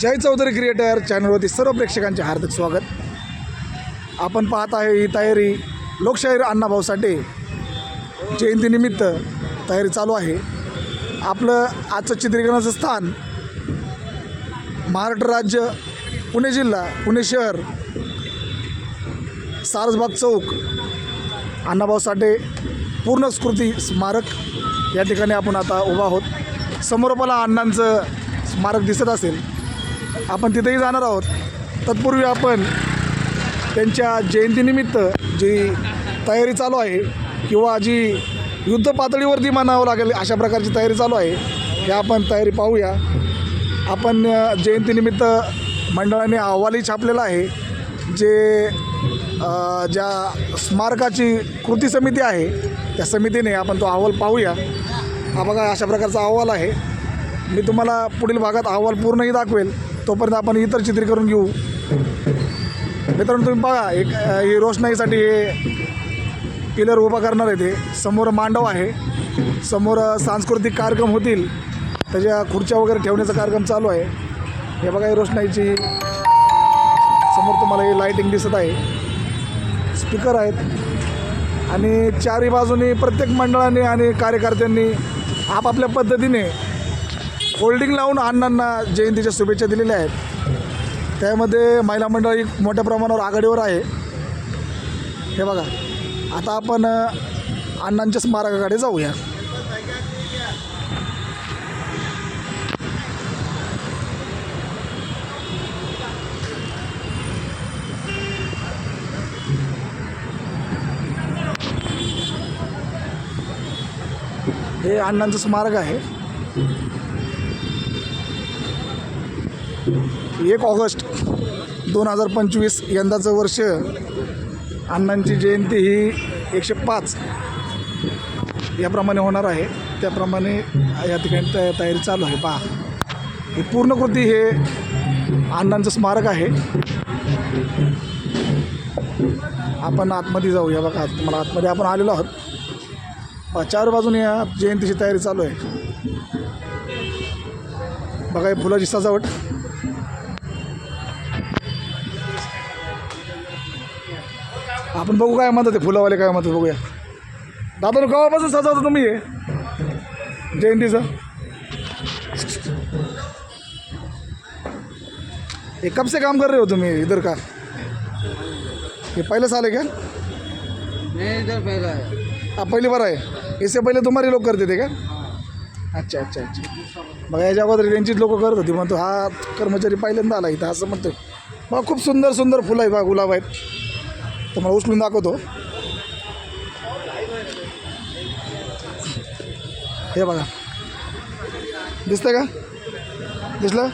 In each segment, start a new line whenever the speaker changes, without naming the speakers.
जय Chaudhari creator चॅनलवरती सर्व प्रेक्षकांचे हार्दिक स्वागत. आपण पाहत आहे ही तयारी लोकशाहीर अण्णाभाऊ साठे जयंतीनिमित्त तयारी चालू आहे. आपलं आजचं चित्रीकरणाचं स्थान महाराष्ट्र राज्य पुणे जिल्हा पुणे शहर सारसबाग चौक अण्णाभाऊ साठे पूर्ण स्कृती स्मारक या ठिकाणी आपण आता उभा आहोत. समोर मला अण्णांचं स्मारक दिसत असेल. आपण तिथेही जाणार आहोत. तत्पूर्वी आपण त्यांच्या जयंतीनिमित्त जी तयारी चालू आहे किंवा जी युद्ध पातळीवरती मानावं लागेल अशा प्रकारची तयारी चालू आहे हे आपण तयारी पाहूया. आपण जयंतीनिमित्त मंडळाने अहवालही छापलेला आहे जे ज्या स्मारकाची कृती समिती आहे त्या समितीने आपण तो अहवाल पाहूया. हा बघा अशा प्रकारचा अहवाल आहे. मी तुम्हाला पुढील भागात अहवाल पूर्णही दाखवेल. तोपर्यंत आपण इतर चित्रीकरण घेऊ. मित्रांनो तुम्ही बघा एक हे ही रोषणाईसाठी हे पिलर उभा करणार आहे ते. समोर मांडव आहे. समोर सांस्कृतिक कार्यक्रम होतील. त्याच्या खुर्च्या वगैरे ठेवण्याचा कार्यक्रम चालू आहे. हे बघा हे रोषणाईची समोर तुम्हाला ही लाईटिंग दिसत आहे. स्पीकर आहेत. आणि चारही बाजूनी प्रत्येक मंडळाने आणि कार्यकर्त्यांनी आपापल्या पद्धतीने होल्डिंग लावून अण्णांना जयंतीच्या शुभेच्छा दिलेल्या आहेत. त्यामध्ये महिला मंडळी मोठ्या प्रमाणावर आघाडीवर आहे. हे बघा आता आपण अण्णांच्या स्मारकाकडे जाऊया. हे अण्णांचं स्मारक आहे. एक ऑगस्ट दोन हजार पंचवीस यंदाचं वर्ष. अण्णांची जयंती ही एकशे पाच याप्रमाणे होणार आहे. त्याप्रमाणे या ठिकाणी तया तयारी चालू आहे. पहा हे पूर्णकृती हे अण्णांचं स्मारक आहे. आपण आतमध्ये जाऊया बघा तुम्हाला आतमध्ये आपण आलेलो आहोत. चार बाजूने या जयंतीची तयारी चालू आहे. बघा हे फुलाची सजावट. आपण बघू काय म्हणतात ते फुलावाले काय म्हणतात बघूया. दादा केव्हापासून सजवता तुम्ही हे? जयंतीचं? ये कब से काम कर रहे हो तुम्ही इधर का? ये पहले साल है क्या
नहीं इधर पहला है
हा पहिली बार आहे. इससे पहिले तुम्हारी लोक करते थे का? अच्छा अच्छा अच्छा. बघा याच्या अगोदर त्यांचीच लोक करत होती. म्हणतो हा कर्मचारी पहिल्यांदा आला इथं असं म्हणतोय. बघा खूप सुंदर सुंदर फुलं आहेत बघा गुलाब आहेत. तुम्हाला उचलून दाखवतो. हे बघा. दिसतंय का? दिसलं?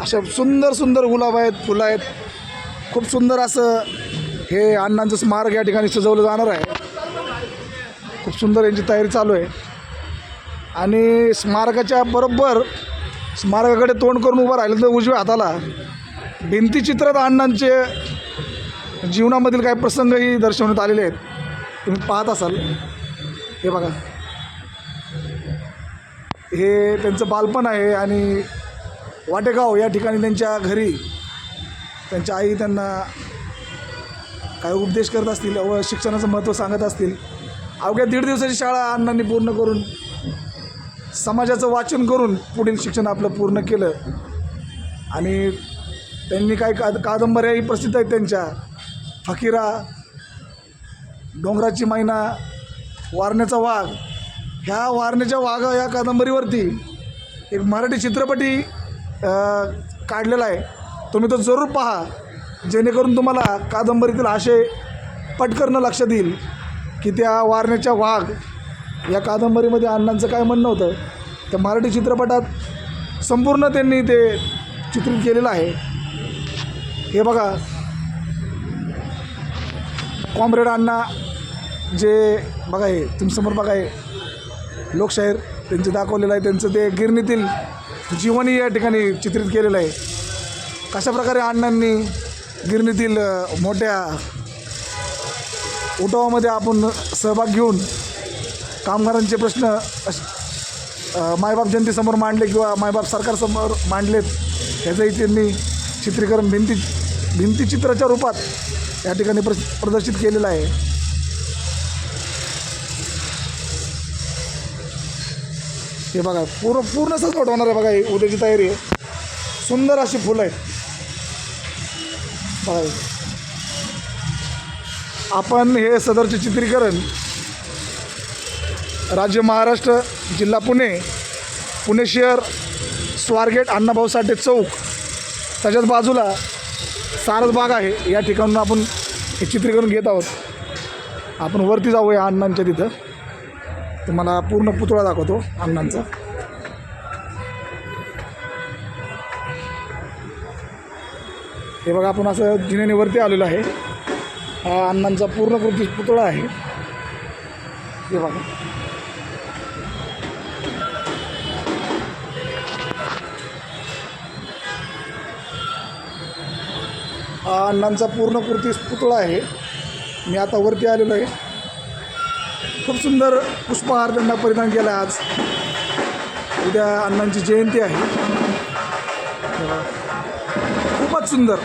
अशा सुंदर सुंदर गुलाब आहेत फुलं आहेत. खूप सुंदर असं हे अण्णांचं स्मारक या ठिकाणी सजवलं जाणार आहे. खूप सुंदर यांची तयारी चालू आहे. आणि स्मारकाच्या बरोबर स्मारकाकडे तोंड करून उभं राहिलं तर उजव्या हाताला भिंतीचित्रात अण्णांचे जीवनामधील काही प्रसंगही दर्शवण्यात आलेले आहेत. तुम्ही पाहत असाल. हे बघा. हे त्यांचं बालपण आहे आणि वाटेगाव या ठिकाणी त्यांच्या घरी त्यांच्या आई त्यांना काय उपदेश करत असतील व शिक्षणाचं महत्त्व सांगत असतील. अवघ्या दीड दिवसाची शाळा अण्णांनी पूर्ण करून समाजाचं वाचन करून पुढील शिक्षण आपलं पूर्ण केलं. आणि त्यांनी काही काद कादंबऱ्याही प्रसिद्ध आहेत त्यांच्या. फकीरा डोंगराची मैना वारण्याचा वाघ. ह्या वारण्याच्या वाघ या कादंबरीवरती एक मराठी चित्रपटी काढलेला आहे. तुम्ही तो जरूर पहा. जेणेकरून तुम्हाला कादंबरीतील आशय पटकरणं लक्षात येईल की त्या वारण्याच्या वाघ या कादंबरीमध्ये अण्णांचं काय म्हणणं होतं. त्या मराठी चित्रपटात संपूर्ण त्यांनी ते चित्रित केलेलं आहे. हे बघा. कॉम्रेड अण्णा जे बघा हे तुमच्यासमोर बघा हे लोकशाहीर त्यांचे दाखवलेलं आहे त्यांचं ते गिरणीतील जीवनही या ठिकाणी चित्रित केलेलं आहे. कशा प्रकारे अण्णांनी गिरणीतील मोठ्या उठावामध्ये आपण सहभाग घेऊन कामगारांचे प्रश्न अश- मायबाप जनतेसमोर मांडले किंवा मायबाप सरकारसमोर मांडलेत त्याचंही त्यांनी चित्रीकरण भिंती भिंतीचित्राच्या रूपात या ठिकाणी प्र प्रदर्शित केलेलं आहे. हे बघा पूर्ण पूर्ण सजावट होणार आहे बघा ही उद्याची तयारी आहे. सुंदर अशी फुलं आहेत. बघा. आपण हे सदरचे चित्रीकरण राज्य महाराष्ट्र जिल्हा पुणे पुणे शहर स्वारगेट अण्णाभाऊ साठे चौक त्याच्याच बाजूला सारस बाग आहे. या ठिकाणून आपण हे चित्रीकरण घेत आहोत. आपण वरती जाऊया अण्णांच्या तिथं. तुम्हाला पूर्ण पुतळा दाखवतो अण्णांचा. हे बघा आपण असं जिन्याने वरती आलेलो आहे. हा अण्णांचा पूर्ण कृती पुतळा आहे. हे बघा. हा अण्णांचा पूर्णपूर्ती पुतळा आहे. मी आता वरती आलेलो आहे. खूप सुंदर पुष्पहार त्यांना परिधान केला आज. उद्या अण्णांची जयंती आहे. खूपच सुंदर.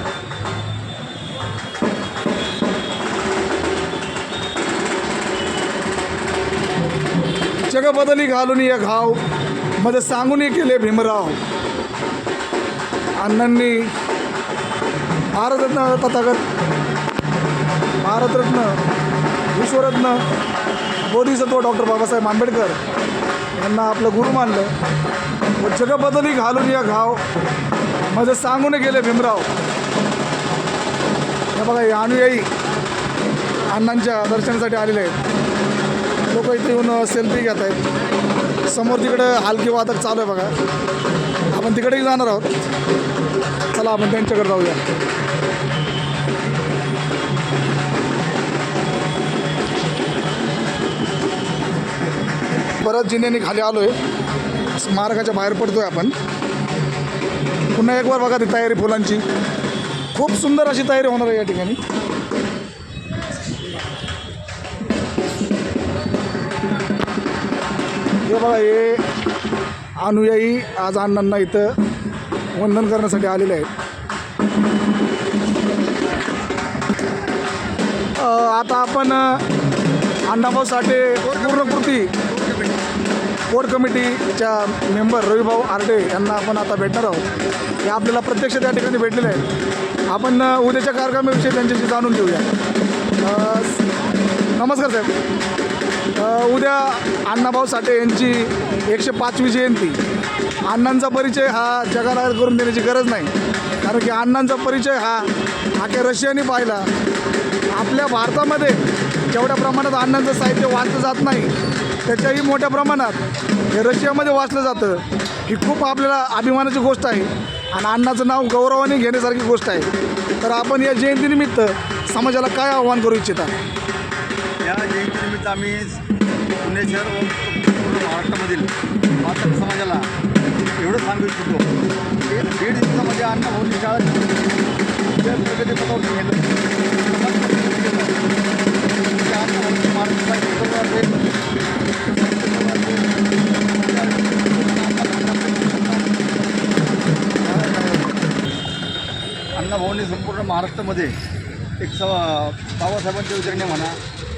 जगबदली घालून या घावमध्ये सांगून केले भीमराव. अण्णांनी भारतरत्न तथागत भारतरत्न विश्वरत्न बोधिसत्व डॉक्टर बाबासाहेब आंबेडकर यांना आपलं गुरु मानलं. व जग बदली घालून या घाव माझं सांगून गेले भीमराव. हे बघा या अनुयायी अण्णांच्या दर्शनासाठी आलेले आहेत. लोक इथे येऊन सेल्फी घेत आहेत. समोर तिकडं हलकी वादक चालू आहे बघा. आपण तिकडेही जाणार आहोत. चला आपण त्यांच्याकडे जाऊया. परत जिन्याने खाली आलो आहे स्मारकाच्या बाहेर पडतो आहे आपण. पुन्हा एक बार बघा ती तयारी फुलांची. खूप सुंदर अशी तयारी होणार आहे या ठिकाणी. हे बघा हे अनुयायी आज अण्णांना इथं वंदन करण्यासाठी आलेले आहेत. आता आपण अण्णाभाऊ साठे पूर्णकृती कोर कमिटीच्या मेंबर रविभाऊ आरडे यांना आपण आता भेटणार आहोत. हे आपल्याला प्रत्यक्ष त्या ठिकाणी भेटलेले आहेत. आपण उद्याच्या कार्यक्रमाविषयी त्यांच्याशी जाणून घेऊया. नमस्कार साहेब. उद्या अण्णाभाऊ साठे यांची एकशे पाचवी जयंती. अण्णांचा परिचय हा जगाला करून देण्याची गरज नाही. कारण की अण्णांचा परिचय हा अख्या रशियाने पाहिला. आपल्या भारतामध्ये जेवढ्या प्रमाणात अण्णांचं साहित्य वाचलं जात नाही त्याच्याही मोठ्या प्रमाणात हे रशियामध्ये वाचलं जातं ही खूप आपल्याला अभिमानाची गोष्ट आहे. आणि अण्णाचं नाव गौरवाने घेण्यासारखी गोष्ट आहे. तर आपण या जयंतीनिमित्त समाजाला काय आव्हान करू इच्छिता?
या जयंतीनिमित्त आम्ही पुणे शहर व महाराष्ट्रामधील मातृ समाजाला एवढं सांगू इच्छितो दीड दिवसामध्ये अन्न भौतिक शाळा प्रगती पथावर गेलं त्या अन्न भौतिक महाराष्ट्राचा उत्सव असेल अण्णाभाऊंनी संपूर्ण महाराष्ट्रामध्ये एक स बाबासाहेबांच्या विचारणे म्हणा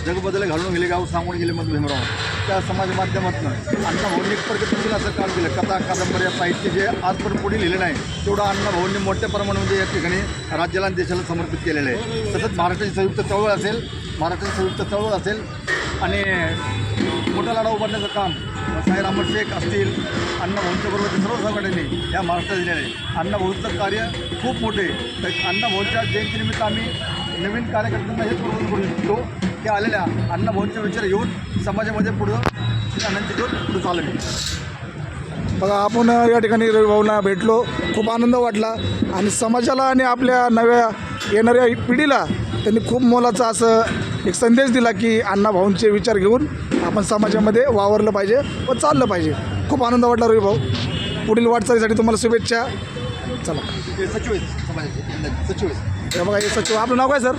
जगबदल घालून गेले गाव सांगून गेले मत भीमराव त्या समाज माध्यमातून अण्णाभाऊंनी एक प्रगतीशील असं काम केलं. कथा कादंबऱ्या साहित्य जे आजपर्यंत पुढे लिहिलेलं नाही तेवढं अण्णाभाऊंनी मोठ्या प्रमाणामध्ये या ठिकाणी राज्याला आणि देशाला समर्पित केलेलं आहे. तसंच महाराष्ट्राची संयुक्त चळवळ असेल महाराष्ट्राची संयुक्त चळवळ असेल आणि मोठा लढा उभारण्याचं काम साहेब अहमद शेख असतील अण्णाभाऊंच्या सर्व संघटनेने या महाराष्ट्रात दिलेले आहे. अण्णाभाऊंचं कार्य खूप मोठे तर अण्णाभाऊंच्या जयंतीनिमित्त आम्ही नवीन कार्यकर्त्यांना हेच प्रबोधन करू इच्छितो की आलेल्या अण्णाभाऊंचे विचार येऊन समाजामध्ये पुढं आनंद घेऊन पुढे चालवी
बघा आपण या ठिकाणी रविभाऊंना भेटलो. खूप आनंद वाटला. आणि समाजाला आणि आपल्या नव्या येणाऱ्या पिढीला त्यांनी खूप मोलाचं असं एक संदेश दिला की अण्णाभाऊंचे विचार घेऊन आपण समाजामध्ये वावरलं पाहिजे व चाललं पाहिजे. खूप आनंद वाटला रविभाऊ पुढील वाटचालीसाठी तुम्हाला शुभेच्छा. चला.
सचिव सचिव
हे बघा हे सचिव. आपलं नाव काय सर?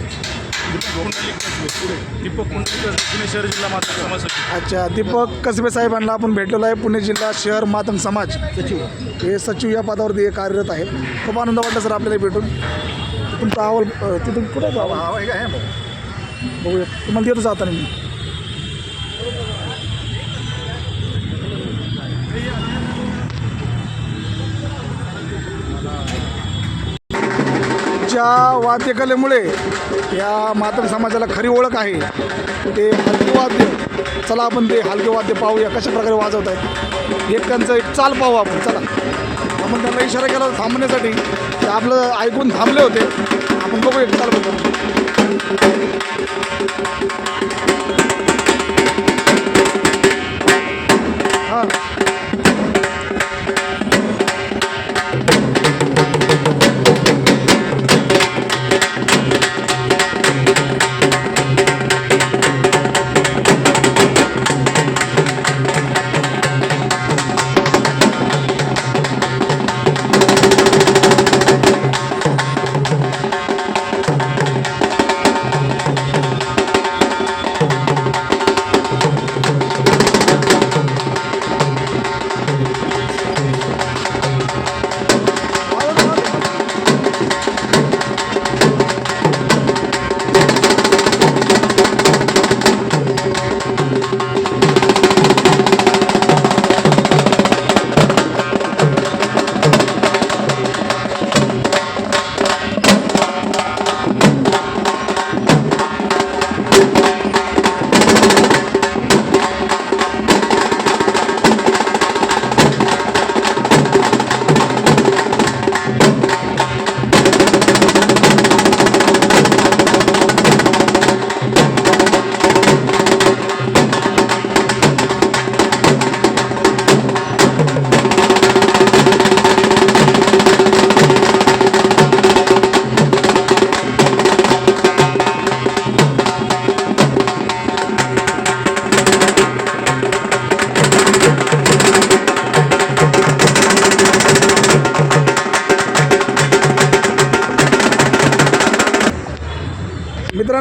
दीपक पुणे शहर जिल्हा माता समाज सचिव.
अच्छा. दीपक कसबे साहेबांना आपण भेटलेलो आहे. पुणे जिल्हा शहर मातंग समाज.
सचिव.
हे सचिव या पदावरती हे कार्यरत आहेत. खूप आनंद वाटला सर आपल्याला भेटून. तुमचा अहवाल तिथून कुठं
आहे? भाऊ.
बघूया. तुम्हाला देतो जाताना मी. ज्या वाद्यकलेमुळे या मातंग समाजाला खरी ओळख आहे ते हलके वाद्य चला आपण ते हलके वाद्य पाहूया कशा प्रकारे वाजवत आहेत. एक त्यांचं एक चाल पाहू आपण चला. आपण त्यांना इशारा केला थांबण्यासाठी ते आपलं ऐकून थांबले होते. आपण बघू एक चाल बघू हां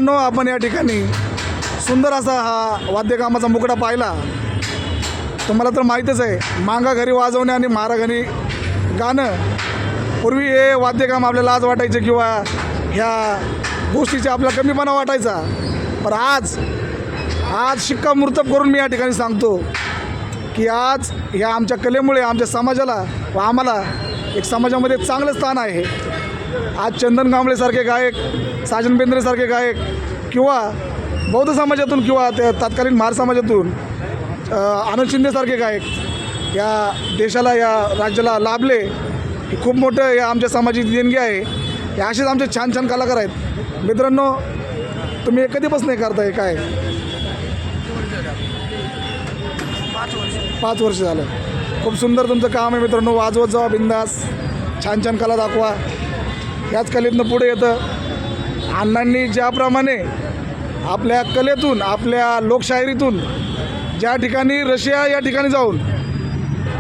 मित्रांनो आपण या ठिकाणी सुंदर असा हा वाद्यकामाचा मुकडा पाहिला. तुम्हाला तर माहीतच आहे मांगा घरी वाजवणे आणि मारा घरी गाणं. पूर्वी हे वाद्यकाम आपल्याला आज वाटायचे किंवा ह्या गोष्टीचा आपला कमीपणा वाटायचा. पण आज आज शिक्कामोर्तब करून मी या ठिकाणी सांगतो की आज ह्या आमच्या कलेमुळे आमच्या समाजाला व आम्हाला एक समाजामध्ये चांगलं स्थान आहे. आज चंदन कांबळेसारखे गायक साजन बेंद्रेसारखे गायक किंवा बौद्ध समाजातून किंवा त्या तत्कालीन महार समाजातून आनंद शिंदेसारखे गायक या देशाला या राज्याला लाभले हे खूप मोठं या आमच्या समाजाची देणगी आहे. हे असेच आमचे छान छान कलाकार आहेत. मित्रांनो तुम्ही हे कधीपासून हे करताय काय? पाच वर्ष झालं. खूप सुंदर तुमचं काम आहे मित्रांनो. वाजवत जावा बिंदास. छान छान कला दाखवा. त्याच कलेतनं पुढे येतं. अण्णांनी ज्याप्रमाणे आपल्या कलेतून आपल्या लोकशाहिरीतून ज्या ठिकाणी रशिया या ठिकाणी जाऊन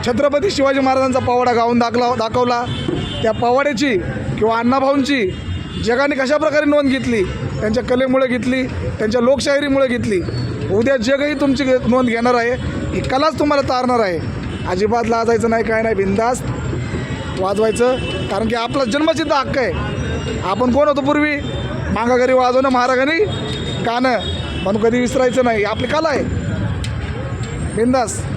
छत्रपती शिवाजी महाराजांचा पवाडा गाऊन दाखला दाखवला त्या पावाड्याची किंवा अण्णाभाऊंची जगाने कशा प्रकारे नोंद घेतली त्यांच्या कलेमुळे घेतली त्यांच्या लोकशाहिरीमुळे घेतली उद्या जगही तुमची नोंद घेणार आहे ही कलाच तुम्हाला तारणार आहे. अजिबात लाजायचं नाही काय नाही बिंदास्त. वाजवायचं. कारण की आपला जन्मसिद्ध हक्क आहे. आपण कोण होतो पूर्वी? मागा घरी वाजवणं महारागाने गाणं. म्हणून कधी विसरायचं नाही. आपली कला आहे. बिंदास.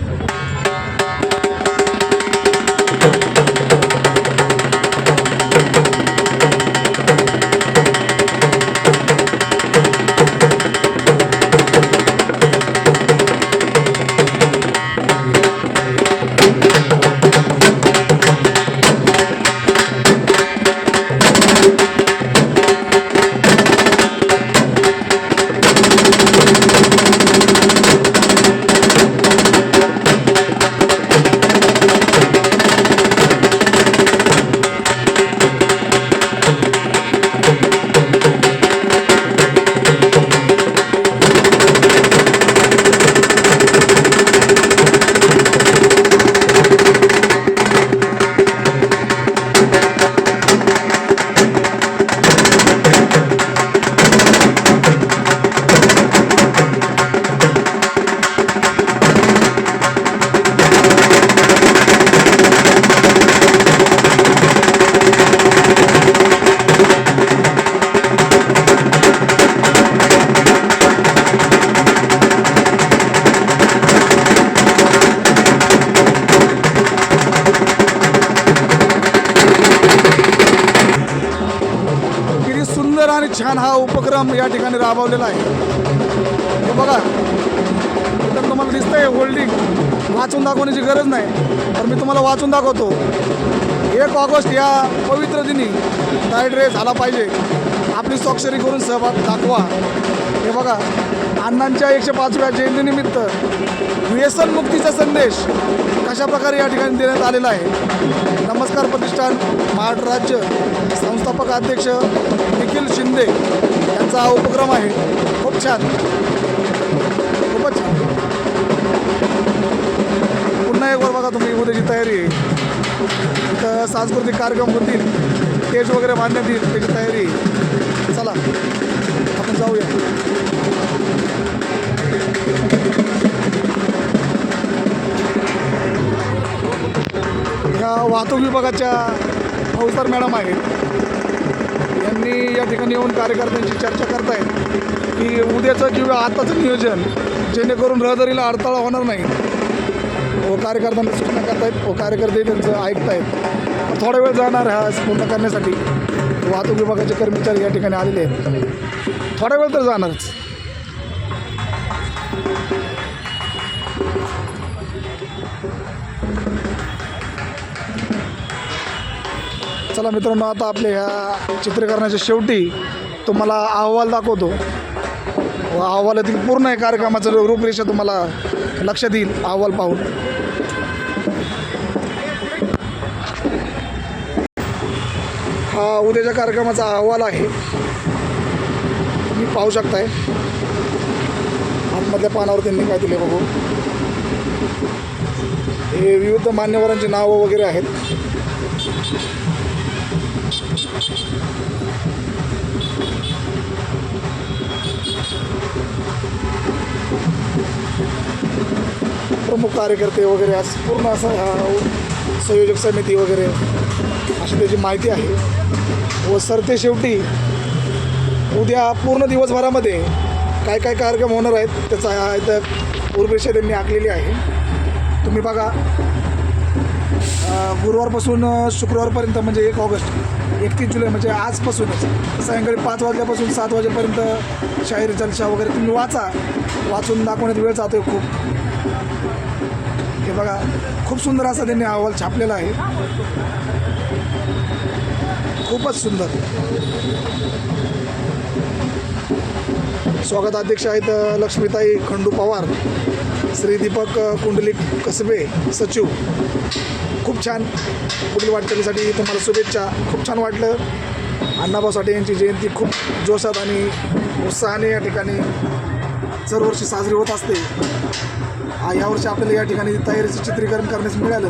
ठिकाणी राबवलेला आहे. हे बघा. तर तुम्हाला दिसतंय होल्डिंग वाचून दाखवण्याची गरज नाही. तर मी तुम्हाला वाचून दाखवतो. एक ऑगस्ट या पवित्र दिनी डाय ड्रेस झाला पाहिजे. आपली स्वाक्षरी करून सहभाग दाखवा. हे बघा. अण्णांच्या एकशे पाचव्या जयंतीनिमित्त व्यसन मुक्तीचा संदेश कशा प्रकारे या ठिकाणी देण्यात आलेला आहे? नमस्कार प्रतिष्ठान महाराष्ट्र राज्य संस्थापक अध्यक्ष निखिल शिंदे. यांचा हा उपक्रम आहे. खूप छान. खूपच छान. पुन्हा एक वर बघा तुम्ही उद्याची तयारी. आहे सांस्कृतिक कार्यक्रम होतील. स्टेज वगैरे बांधण्यात येईल त्याची तयारी. चला आपण जाऊया. ह्या वाहतूक विभागाच्या फौजदार मॅडम आहेत. यांनी या ठिकाणी येऊन कार्यकर्त्यांशी चर्चा करतायत की उद्याचं किंवा आताचं नियोजन जेणेकरून रहदारीला अडथळा होणार नाही. व कार्यकर्त्यांना सूचना करतायत व कार्यकर्ते त्यांचं ऐकतायत. थोडा वेळ जाणार हा पूर्ण करण्यासाठी. वाहतूक विभागाचे कर्मचारी या ठिकाणी आलेले आहेत. थोडा वेळ तर जाणारच. चला मित्रांनो आता आपल्या ह्या चित्रीकरणाच्या शेवटी तुम्हाला अहवाल दाखवतो. व अहवालातील पूर्ण कार्यक्रमाचं रूपरेषा तुम्हाला लक्षात येईल अहवाल पाहून. हा उद्याच्या कार्यक्रमाचा अहवाल आहे. तुम्ही पाहू शकताय. आतमधल्या पानावर त्यांनी काय दिले बघू. हे विविध मान्यवरांची नावं वगैरे आहेत. प्रमुख कार्यकर्ते वगैरे असं पूर्ण असं संयोजक समिती वगैरे अशी त्याची माहिती आहे. व सरते शेवटी उद्या पूर्ण दिवसभरामध्ये काय काय कार्यक्रम होणार आहेत त्याचा इथं पूर्वेशा त्यांनी आखलेली आहे. तुम्ही बघा गुरुवारपासून शुक्रवारपर्यंत म्हणजे एक ऑगस्ट एकतीस जुलै म्हणजे आजपासूनच सायंकाळी पाच वाजल्यापासून सात वाजेपर्यंत शाहीर जलशा वगैरे तुम्ही वाचा. वाचून दाखवण्यात वेळ जातो आहे खूप. बघा खूप सुंदर असा त्यांनी अहवाल छापलेला आहे. खूपच सुंदर. स्वागत अध्यक्ष आहेत लक्ष्मीताई खंडू पवार श्री दीपक कुंडली कसबे सचिव. खूप छान पुढील वाटचालीसाठी तुम्हाला शुभेच्छा. खूप छान वाटलं. अण्णाभाऊ साठे यांची जयंती खूप जोशात आणि उत्साहाने या ठिकाणी दरवर्षी साजरी होत असते. आ, यावर्षी आपल्याला या ठिकाणी तयारीचं चित्रीकरण करण्यास मिळालं.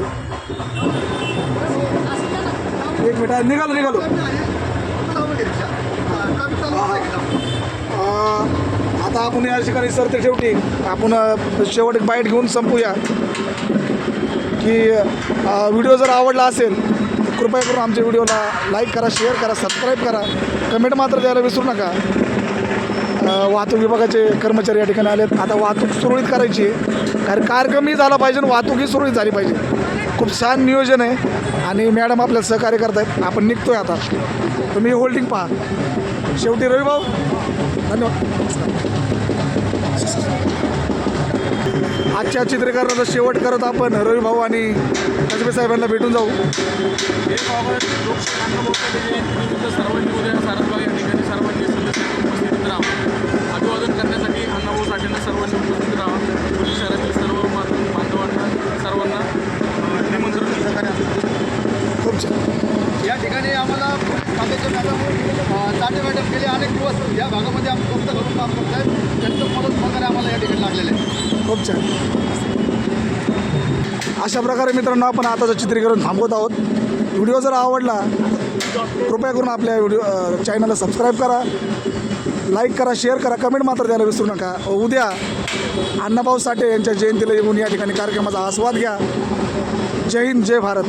एक मिनिट निघालो निघालो. आता आपण या ठिकाणी सर ते शेवटी आपण शेवट एक बाईट घेऊन संपूया. की व्हिडिओ जर आवडला असेल तर कृपया करून आमच्या व्हिडिओला लाईक करा शेअर करा सबस्क्राईब करा. कमेंट मात्र द्यायला विसरू नका. वाहतूक विभागाचे कर्मचारी या ठिकाणी आलेत. आता वाहतूक सुरळीत करायची आहे. कारण कार्यक्रमही झाला पाहिजे आणि वाहतूकही सुरळीत झाली पाहिजे. खूप छान नियोजन आहे. आणि मॅडम आपल्याला सहकार्य करत आहेत आपण निघतोय आता. तुम्ही होल्डिंग पहा. शेवटी रवी भाऊ धन्यवाद. आजच्या चित्रीकरणाचा शेवट करत आपण रवी भाऊ आणि कसबे साहेबांना भेटून जाऊ.
एक सर्वांनी ठिकाणी सर्वांनी उपस्थित राहा अभिवादन करण्यासाठी अण्णाभाऊ साठेंना सर्वांनी उपस्थित राहा पुणे शहरातील सर्व मा- बांधवांना सर्वांना अं, निमंत्रण सहकार्य असतं
खूप छान
या ठिकाणी आम्हाला साठेचे मॅडम अ, मॅडम गेले अनेक दिवस या भागामध्ये आम्ही फक्त घरून काम करत आहेत. त्यांचं मदत वगैरे आम्हाला या ठिकाणी लागलेलं आहे.
खूप छान. अशा प्रकारे मित्रांनो आपण आताचं चित्रीकरण थांबवत आहोत. व्हिडिओ जर आवडला कृपया करून आपल्या व्हिडिओ चॅनलला सबस्क्राईब करा लाईक करा शेअर करा कमेंट मात्र द्यायला विसरू नका. उद्या अण्णाभाऊ साठे यांच्या जयंतीला येऊन या ठिकाणी कार्यक्रमाचा आस्वाद घ्या. जय हिंद जय भारत.